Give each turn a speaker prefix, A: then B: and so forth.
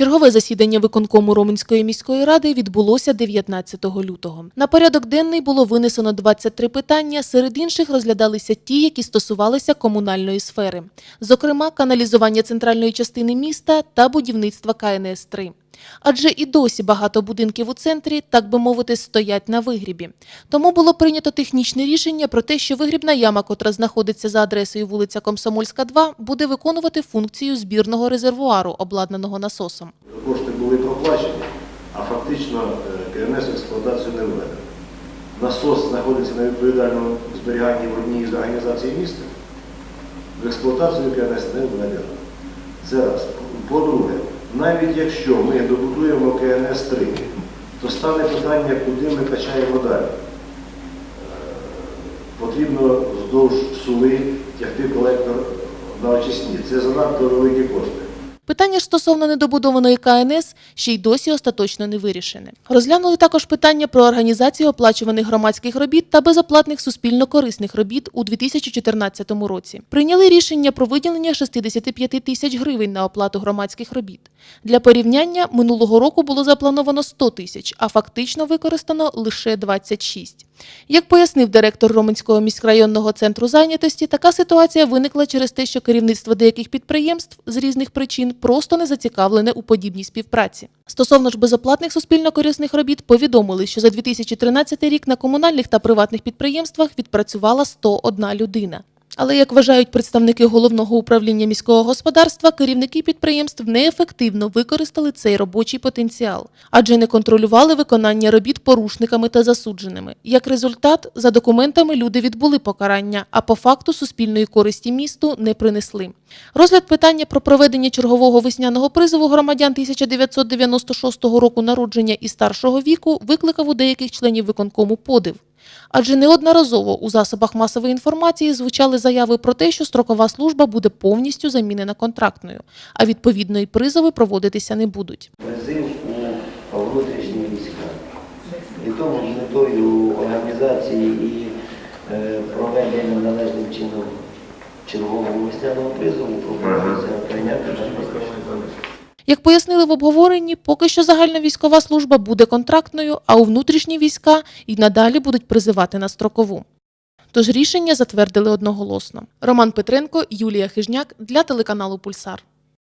A: Чергове засідання виконкому Роменської міської ради відбулося 19 лютого. На порядок денний було винесено 23 питання. Серед інших розглядалися ті, які стосувалися комунальної сфери, зокрема каналізування центральної частини міста та будівництва КНС 3 Адже і досі багато будинків у центрі, так би мовити, стоять на вигрібі. Тому було прийнято технічне рішення про те, що вигрібна яма, котра знаходиться за адресою вулиця Комсомольська, 2, буде виконувати функцію збірного резервуару, обладнаного насосом.
B: Кошти були проплачені, а фактично КНС експлуатацію не введено. Насос знаходиться на відповідальному зберіганні в одній з організацій міста. В експлуатацію КНС не введено. Це раз. По-друге, навіть якщо ми добудуємо КНС-3, то стане питання, куди ми качаємо далі. Е, Потрібно вздовж сули тягти колектор на очисні. Це занадто великі кошти.
A: Питання стосовно недобудованої КНС ще й досі остаточно не вирішене. Розглянули також питання про організацію оплачуваних громадських робіт та безоплатних суспільно-корисних робіт у 2014 році. Прийняли рішення про виділення 65 тисяч гривень на оплату громадських робіт. Для порівняння минулого року було заплановано 100 тисяч, а фактично використано лише 26. Як пояснив директор Роменського міськрайонного центру зайнятості, така ситуація виникла через те, що керівництво деяких підприємств з різних причин просто не зацікавлене у подібній співпраці. Стосовно ж безоплатних суспільно-корисних робіт, повідомили, що за 2013 рік на комунальних та приватних підприємствах відпрацювала 101 людина. Але, як вважають представники головного управління міського господарства, керівники підприємств неефективно використали цей робочий потенціал, адже не контролювали виконання робіт порушниками та засудженими. Як результат, за документами люди відбули покарання, а по факту суспільної користі місту не принесли. Розгляд питання про проведення чергового весняного призову громадян 1996 року народження і старшого віку викликав у деяких членів виконкому подив. Адже неодноразово у засобах масової інформації звучали заяви про те, що строкова служба буде повністю замінена контрактною, а відповідно і призови проводитися не будуть.
C: призив у внутрішні війська. І тому з метою організації і е, проведення належним чином чергового весняного призову пропонується прийняти.
A: Як пояснили в обговоренні, поки що загальна військова служба буде контрактною, а у внутрішні війська і надалі будуть призивати на строкову. Тож рішення затвердили одноголосно. Роман Петренко, Юлія Хижняк для телеканалу Пульсар.